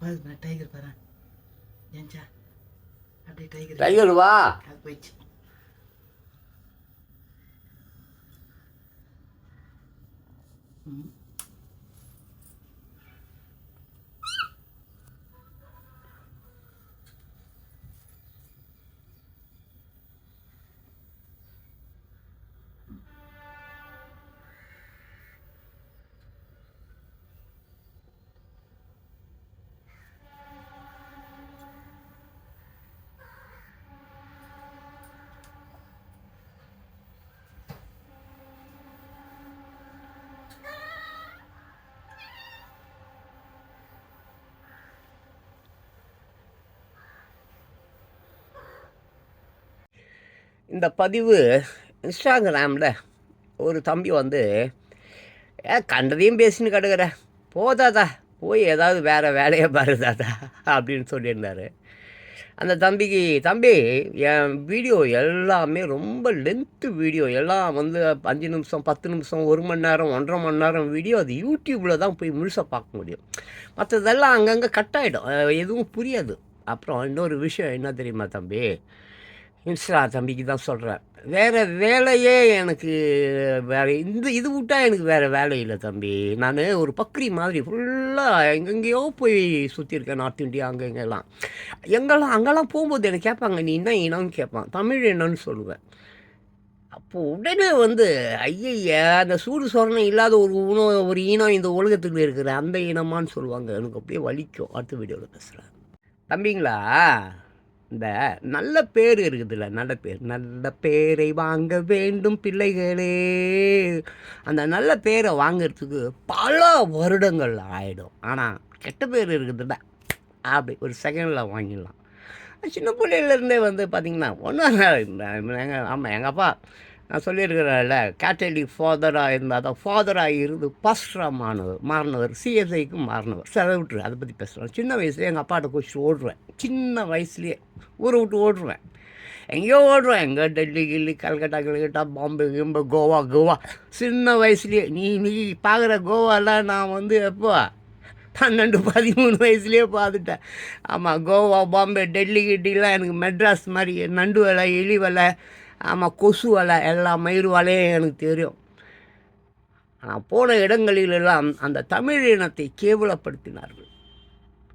பாரு டைகர் பாரு. ஏன்ச்சா அப்படியே டைகர் டைகர் வா? அது போயிடுச்சு. ம். இந்த பதிவு இன்ஸ்டாகிராமில் ஒரு தம்பி வந்து ஏ கண்டதையும் பேசின்னு கிடக்குற. போதாதா போய் ஏதாவது வேறு வேலையை பாருதாதா அப்படின்னு சொல்லியிருந்தாரு. அந்த தம்பிக்கு தம்பி என் வீடியோ எல்லாமே ரொம்ப லென்த்து வீடியோ. எல்லாம் வந்து அஞ்சு நிமிஷம் பத்து நிமிஷம் ஒரு மணி நேரம் ஒன்றரை மணி நேரம் வீடியோ அது யூடியூப்பில் தான் போய் முழுசாக பார்க்க முடியும். மற்றதெல்லாம் அங்கங்கே கட் ஆகிடும் எதுவும் புரியாது. அப்புறம் இன்னொரு விஷயம் என்ன தெரியுமா தம்பி? இன்ஸ்டா தம்பிக்கு தான் சொல்கிறேன் வேறு வேலையே எனக்கு வேறு இந்த இது விட்டால் எனக்கு வேறு வேலை இல்லை தம்பி. நான் ஒரு பக்ரி மாதிரி ஃபுல்லாக எங்கெங்கேயோ போய் சுற்றிருக்கேன் நார்த் இந்தியா அங்கே இங்கெல்லாம் எங்கெல்லாம் அங்கெல்லாம் போகும்போது எனக்கு கேட்பாங்க நீ என்ன இனம்னு கேட்பான். தமிழ் என்னன்னு சொல்லுவேன். அப்போது உடனே வந்து ஐயையா அந்த சூடு சொரணம் இல்லாத ஒரு உணவு ஒரு இனம் இந்த உலகத்துக்கு இருக்கிற அந்த இனமான்னு சொல்லுவாங்க. எனக்கு அப்படியே வலிக்கும். அடுத்த வீடியோவில் பேசுகிறேன் தம்பிங்களா? இந்த நல்ல பேர் இருக்குதுல்ல நல்ல பேர். நல்ல பேரை வாங்க வேண்டும் பிள்ளைகளே. அந்த நல்ல பேரை வாங்கிறதுக்கு பல வருடங்கள் ஆகிடும் ஆனால் கெட்ட பேர் இருக்குதுல்ல அப்படி ஒரு செகண்டில் வாங்கிடலாம். சின்ன பிள்ளையிலேருந்தே வந்து பார்த்திங்கன்னா ஒன்றும் எங்கள் ஆமாம் எங்கள் அப்பா நான் சொல்லியிருக்கிறேன்ல கேட்டலி ஃபாதராக இருந்தால் தான் ஃபாதராக இருந்து பாஸ்டராக மாணவர் மாறினவர் சிஎஸ்ஐக்கு மாறினவர். சரி விட்டுரு அதை பற்றி பேசுகிறேன் சின்ன வயசுலேயே எங்கள் அப்பாட்ட குடிச்சு ஓடுவேன். சின்ன வயசுலேயே ஊரை விட்டு ஓடுவேன். எங்கேயோ ஓடுவேன். எங்கே டெல்லி கில்லி கல்கட்டா கல்கட்டா பாம்பே கிம்பே கோவா கோவா. சின்ன வயசுலேயே நீ நீ பார்க்குற கோவாலாம் நான் வந்து எப்போ? பன்னெண்டு பதிமூணு வயசுலேயே பார்த்துட்டேன். ஆமாம் கோவா பாம்பே டெல்லி கிட்டிலாம் எனக்கு மெட்ராஸ் மாதிரி நண்டு வலை எலி வலை ஆமாம் கொசு வலை எல்லா மயிர் வலையும் எனக்கு தெரியும். ஆனால் போன இடங்களிலெல்லாம் அந்த தமிழ் இனத்தை கேவலப்படுத்தினார்கள்.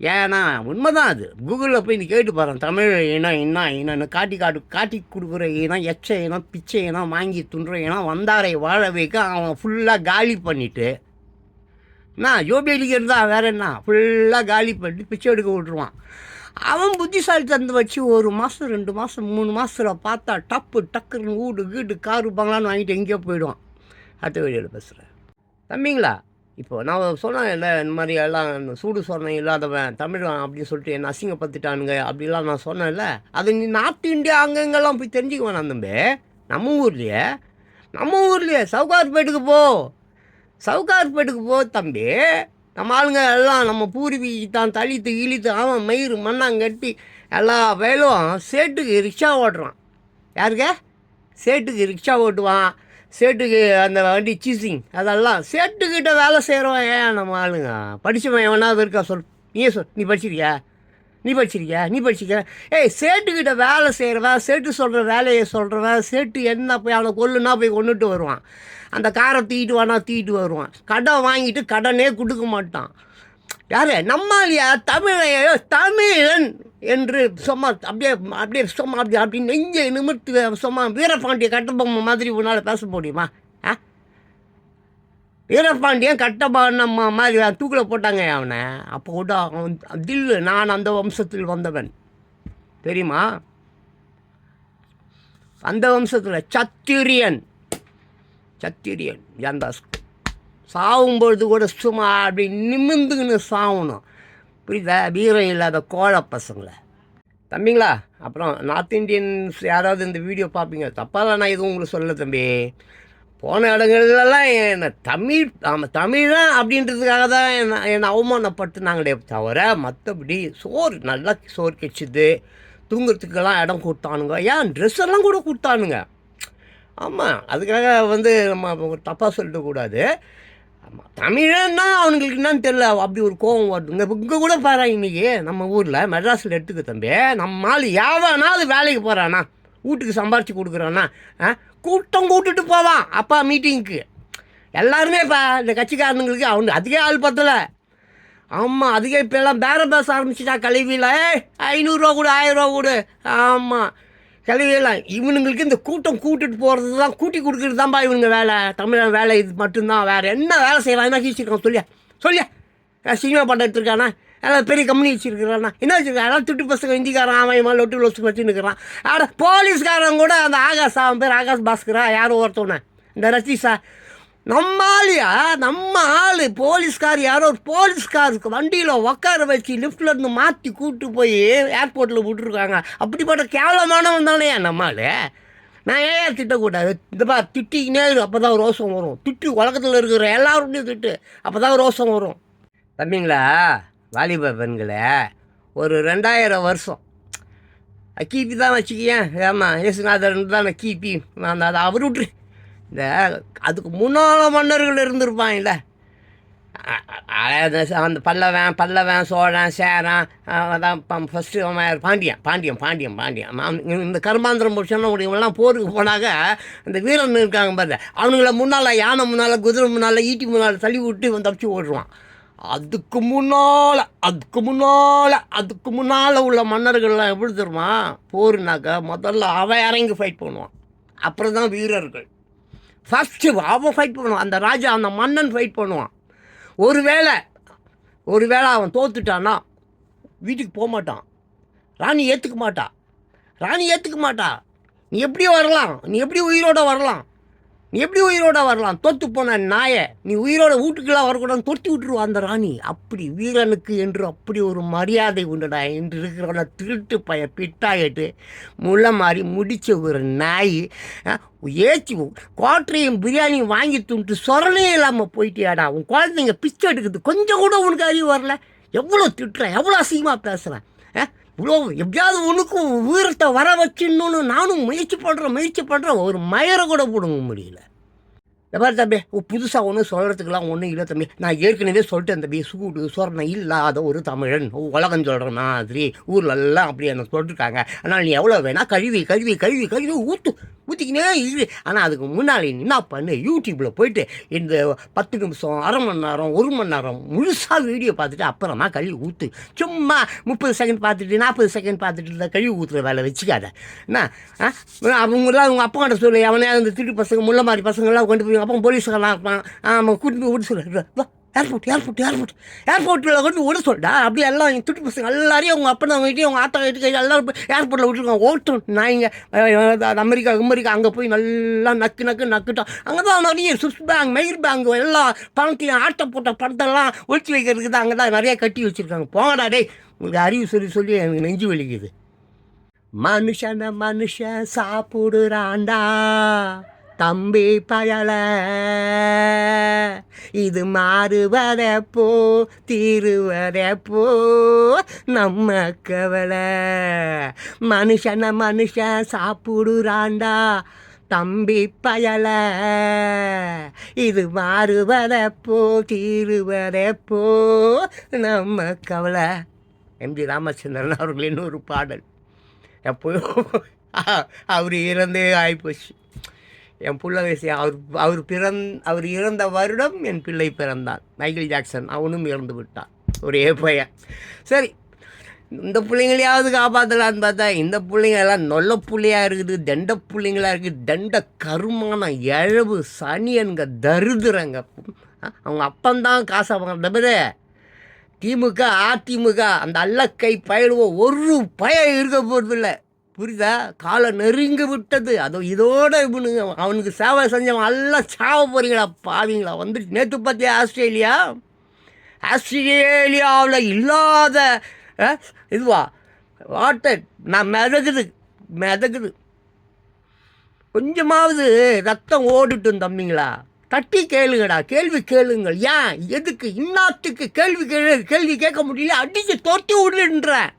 ஏன்னா உண்மைதான் அது. கூகுளில் போய் நீ கேட்டு பாருங்க தமிழ் இனம் என்ன இனம்னு காட்டி காட்டு காட்டி கொடுக்குற இனம் எச்ச இனம் பிச்சை இனம் வாங்கி துண்டுற இனம் வந்தாரை வாழ வைக்க அவன் ஃபுல்லாக காலி பண்ணிவிட்டு என்ன ஜோபி அடிக்கிறது தான் வேற என்ன ஃபுல்லாக காலி பண்ணிட்டு பிச்சை எடுக்க விட்ருவான் அவன் புத்திசாலி தந்து வச்சு ஒரு மாதம் ரெண்டு மாதம் மூணு மாதத்தில் பார்த்தா டப்பு டக்குன்னு வீடு வீடு காரு பங்களான்னு வாங்கிட்டு எங்கேயோ போயிடுவான். அடுத்த வீடியோவில் பேசுகிறேன் தம்பிங்களா இப்போ நான் சொன்னேன் இல்லை இந்த மாதிரி எல்லாம் இந்த சூடு சொரணை இல்லாதவன் தமிழன் அப்படின்னு சொல்லிட்டு என்ன அசிங்கப்படுத்திட்டானுங்க அப்படிலாம் நான் சொன்னேன்ல அது நீ நார்த் இந்தியா அங்கங்கெல்லாம் போய் தெரிஞ்சுக்க வேணாம் தம்பி. நம்ம ஊர்லேயே நம்ம ஊர்லேயே சவுகார்பேட்டுக்கு போ. சவுகார்பேட்டுக்கு போ தம்பி. நம்ம ஆளுங்க எல்லாம் நம்ம பூர்வீகி தான் தளித்து இழித்து அவன் மயிறு மண்ணாங்கட்டி எல்லா வேலும் சேட்டுக்கு ரிக்ஷா ஓட்டுறான். யாருக்க? சேட்டுக்கு ரிக்ஷா ஓட்டுவான். சேட்டுக்கு அந்த வண்டி சீசிங் அதெல்லாம் சேட்டுக்கிட்ட வேலை செய்கிறவன் ஏன் நம்ம ஆளுங்க? படித்தவன் எவனாவது இருக்கா? சொல். நீயே சொல். நீ படிச்சிருக்கியா? நீ படிச்சிருக்கியா? நீ படிச்சிருக்கியா? ஏய் சேட்டுக்கிட்ட வேலை செய்கிறவன் சேட்டு சொல்கிற வேலையை சொல்கிறவன் சேட்டு என்ன போய் அவனை கொல்லுன்னா போய் கொண்டுட்டு வருவான். அந்த காரை தீட்டு வானா தீட்டு வருவான். கடன் வாங்கிட்டு கடனே கொடுக்க மாட்டான். யார்? நம்மாலியா தமிழையோ தமிழன் என்று சும்மா அப்படியே அப்படியே சும்மா அப்படி அப்படி நெஞ்சை நிமிர்த்து சும்மா வீரபாண்டிய கட்டபொம்மை மாதிரி உன்னால் பேச முடியுமா? ஆ வீரபாண்டியன் கட்டபொம்மை மாதிரி தூக்கில் போட்டாங்க அவனை. அப்போ கூட அவன் தில்லு நான் அந்த வம்சத்தில் வந்தவன். தெரியுமா? அந்த வம்சத்தில் சத்திரியன். சத்திரியன் அந்த சாவும்பொழுது கூட சும்மா அப்படி நிமிந்துங்கன்னு சாகணும் புரியுதா? வீரம் இல்லாத கோழ பசங்களை. தம்பிங்களா அப்புறம் நார்த் இந்தியன்ஸ் யாராவது இந்த வீடியோ பார்ப்பீங்க. தப்பாக நான் எதுவும் உங்களுக்கு சொல்லலை தம்பி. போன இடங்கள்லாம் என்னை தமிழ் ஆமாம் தமிழ் அப்படின்றதுக்காக தான் என்னை என்னை அவமானப்படுத்தினாங்களே தவிர மற்றபடி சோறு நல்லா சோறு கிடச்சிது தூங்குறதுக்கெல்லாம் இடம் கொடுத்தானுங்க. ஏன் ட்ரெஸ் எல்லாம் கூட கொடுத்தானுங்க. ஆமாம் அதுக்காக வந்து நம்ம தப்பாக சொல்லிடக்கூடாது ஆமாம் தமிழன்னா அவனுங்களுக்கு என்னன்னு தெரியல அப்படி ஒரு கோபம் வருதுங்க. இங்கே கூட பாரு இன்றைக்கி நம்ம ஊரில் மெட்ராஸில் எடுத்துக்க தம்பி நம்ம ஆள் யாவனாவது வேலைக்கு போகிறானா வீட்டுக்கு சம்பாரித்து கொடுக்குறோன்னா ஆ கூட்டம் கூட்டுட்டு போவான் அப்பா மீட்டிங்க்கு எல்லாருமே இப்போ இந்த கட்சிக்காரனுங்களுக்கு அவனு அதுக்கே ஆள் பத்தலை. ஆமாம் அதுக்கே இப்போல்லாம் பேர பேச ஆரம்பிச்சிட்டா கல்வியில் ஐநூறுரூவா கொடு ஆயிரரூவா கொடு. ஆமாம் கல்வியெல்லாம் இவனுங்களுக்கு இந்த கூட்டம் கூட்டிட்டு போகிறது தான் கூட்டி கொடுக்குறது தான்ப்பா இவனுங்க வேலை. தமிழன் வேலை இது மட்டும்தான். வேறு என்ன வேலை செய்யலாம் என்ன வச்சுருக்கான் சொல்லியா சொல்லியா. சினிமா படம் எடுத்துருக்கானா? எல்லாம் பெரிய கம்பெனி வச்சுருக்கிறானா? என்ன வச்சுருக்கான் எல்லாம் துட்டு பசங்க ஹிந்திக்காரன் அவன் இவன் லொட்டு லொட்டு வச்சுருக்கிறான் ஆட போலீஸ்காரன் கூட அந்த ஆகாஷ் அவன் பேர் ஆகாஷ் பாஸ்கரா யாரோ ஒருத்தவனே. இந்த ரத்தீஷா நம்ம ஆளியா? நம்ம ஆள். போலீஸ்கார் யாரோ ஒரு போலீஸ்காருக்கு வண்டியில் உட்கார வச்சு லிஃப்ட்ல இருந்து மாற்றி கூப்பிட்டு போய் ஏர்போர்ட்டில் விட்டுருக்காங்க. அப்படிப்பட்ட கேவலமானவன் தானே நம்ம ஆள். நான் ஏன் திட்டக்கூடாது? இந்தப்பா திட்டிக்கினே இரு அப்போ தான் ரோசம் வரும். திட்டு உலகத்தில் இருக்கிற எல்லாருடையும் திட்டு அப்போ தான் ரோசம் வரும். தம்பிங்களா? வாலிப பெண்களே ஒரு ரெண்டாயிரம் வருஷம். கிபி தான் வச்சுக்கியேன் ஏமா இயேசுநாதர் தான் கிபி நான் அதை அவர் விட்டுரு. இந்த அதுக்கு முன்னால் மன்னர்கள் இருந்திருப்பாங்கல்ல. இல்லை அந்த பல்லவன் பல்லவன் சோழன் சேரன் அதான் ஃபஸ்ட்டு பாண்டியன் பாண்டியன் பாண்டியன் பாண்டியன். இந்த கர்மாந்திரம் முடிச்சோன்னா இவங்கெல்லாம் போருக்கு போனாக்க இந்த வீரன் இருக்காங்க பாரு அவனுங்களை முன்னால் யானை முன்னால் குதிரை முன்னால் ஈட்டி முன்னால் தள்ளி விட்டு இவன் தப்பிச்சு ஓடுவான். அதுக்கு முன்னால் அதுக்கு முன்னால் அதுக்கு முன்னால் உள்ள மன்னர்கள்லாம் எப்படி தெரியுமா? போருனாக்கா முதல்ல அவன் இறங்கி ஃபைட் பண்ணுவான். அப்புறம் தான் வீரர்கள். ஃபஸ்ட்டு அவன் ஃபைட் பண்ணுவான். அந்த ராஜா அந்த மன்னன் ஃபைட் பண்ணுவான். ஒருவேளை ஒருவேளை அவன் தோத்துட்டான்னா வீட்டுக்கு போக மாட்டான். ராணி ஏற்றுக்க மாட்டா. ராணி ஏற்றுக்க மாட்டா. நீ எப்படி வரலாம்? நீ எப்படி உயிரோட வரலாம்? நீ எப்படி உயிரோட வரலாம்? தோத்து போன நாயை நீ உயிரோட வீட்டுக்கெல்லாம் வரக்கூடாது தொத்தி விட்டுருவா அந்த ராணி. அப்படி வீரனுக்கு என்று அப்படி ஒரு மரியாதை உண்டுடா என்று இருக்கிறவன திருட்டு பய பிட்டாயிட்டு முள்ள மாதிரி முடிச்ச ஒரு நாய் ஏச்சி கோட்டரையும் பிரியாணியும் வாங்கி துண்டு சொரலே இல்லாமல் போயிட்டியாடா. உன் குழந்தைங்க பிச்சை எடுக்குது கொஞ்சம் கூட உனக்கு அறிவு வரல. எவ்வளோ திட்டுறேன் எவ்வளோ அசிங்கமாக பேசுகிறேன் இவ்வளோ எப்படியாவது உனக்கும் உயிரத்தை வர வச்சிடணும்னு நானும் முயற்சி பண்ணுறேன் முயற்சி பண்ணுறேன் ஒரு மயரை கூட பிடுங்க முடியல. இந்த மாதிரி தம்பி புதுசாக ஒன்றும் சொல்கிறதுக்கெல்லாம் ஒன்றும் இல்லை தம்பி. நான் ஏற்கனவே சொல்லிட்டேன் தம்பி சூடு சொரணை இல்லாத ஒரு தமிழன். உலகம் சொல்கிற மாதிரி. ஊர்லெல்லாம் அப்படி என்ன சொல்லிருக்காங்க. ஆனால் நீ எவ்வளோ வேணால் கழுவி கழுவி கழுவி கழுவி ஊற்று ஊற்றிக்கினே இரு. ஆனால் அதுக்கு முன்னாடி என்ன பண்ணு? யூடியூப்பில் போயிட்டு இந்த பத்து நிமிஷம் அரை மணி நேரம் ஒரு மணி நேரம் முழுசாக வீடியோ பார்த்துட்டு அப்புறமா கழுவி ஊற்று சும்மா முப்பது செகண்ட் பார்த்துட்டு நாற்பது செகண்ட் பார்த்துட்டு இந்த கழுவி ஊற்றுற வேலை வச்சுக்காத. என்ன? அவங்களாம் அவங்க அப்பா கிட்ட சொல்லு. அவனே அந்த திருட்டு பசங்க முள்ள மாதிரி பசங்கள்லாம் கொண்டு போய் அப்போ போலீஸ்காரலாம் இருப்பான் ஆமாம் கூட்டிட்டு போய் விட சொல்லு ஏர்போர்ட் ஏர்போர்ட் ஏர்போர்ட் ஏர்போர்ட்டில் கொண்டு விட சொல்லிட்டா அப்படியே எல்லாம் எங்கள் துட்டு பசங்க எல்லாரையும் அவங்க அப்பா வீட்டையும் அவங்க ஆத்தா வீட்டுக்கு எல்லாரும் ஏர்போர்ட்டில் விட்டுருக்காங்க. ஓட்டும் நாய்ங்க அஹ், அமெரிக்கா அமெரிக்கா அங்கே போய் நல்லா நக்கு நக்கு நக்குட்டோம் அங்கே தான் நிறைய சுவிஸ் பேங்க் மெயில் பேங்க் எல்லா பணத்தையும் ஆட்டை போட்ட பணத்தெல்லாம் ஒழிச்சு வைக்கிறதுக்கு தான் அங்கே தான் நிறைய கட்டி வச்சுருக்காங்க. போங்கடா டேய் உங்களுக்கு அறிவு சொல்லி சொல்லி எனக்கு நெஞ்சு வலிக்குது. மனுஷன மனுஷன் சாப்பிடுறாண்டா தம்பி பயல. இது மாறுவதே போ தீருவதே போ நம்ம கவலை. மனுஷன மனுஷன் சாப்பிடுறாண்டா தம்பி பயல. இது மாறுவதப்போ போ தீருவதே போ நம்ம கவலை. எம்ஜி ராமச்சந்திரன் அவர்களின் ஒரு பாடல். எப்போயோ அவர் இறந்தே ஆகிப்போச்சு என் பிள்ளை வயசு அவர் அவர் பிறந் அவர் இறந்த வருடம் என் பிள்ளை பிறந்தான். மைக்கேல் ஜாக்சன் அவனும் இறந்து விட்டான். ஒரே பையன். சரி இந்த பிள்ளைங்களையாவது காப்பாற்றலான்னு பார்த்தா இந்த பிள்ளைங்கெல்லாம் நொல்ல பிள்ளையாக இருக்குது தண்ட பிள்ளைங்களாக இருக்குது. தண்ட கருமான எழவு சனியனுங்க தருதுறங்க அவங்க அப்பந்தான் காசை வாங்க தவிர திமுக அதிமுக அந்த அல்லக்கை பயிலுவோம் ஒரு பய இருக்க போகிறதில்லை புரியுதா காலை நெருங்கி விட்டது. அதோ இதோட இவனுங்க அவனுக்கு சேவை செஞ்சவன் எல்லாம் சாவ போறீங்களா பாவீங்களா? வந்துட்டு நேற்று பார்த்தியா ஆஸ்திரேலியா? ஆஸ்திரேலியாவில் இல்லாத இதுவா? வாட்டர் நான் மிதக்குது மிதக்குது. கொஞ்சமாவது ரத்தம் ஓடிட்டும் தம்பிங்களா? தட்டி கேளுங்கடா கேள்வி கேளுங்கள். ஏன்? எதுக்கு? இன்னாத்துக்கு கேள்வி கேளு கேள்வி கேட்க முடியல அடிச்சு தொட்டி விடுன்றேன்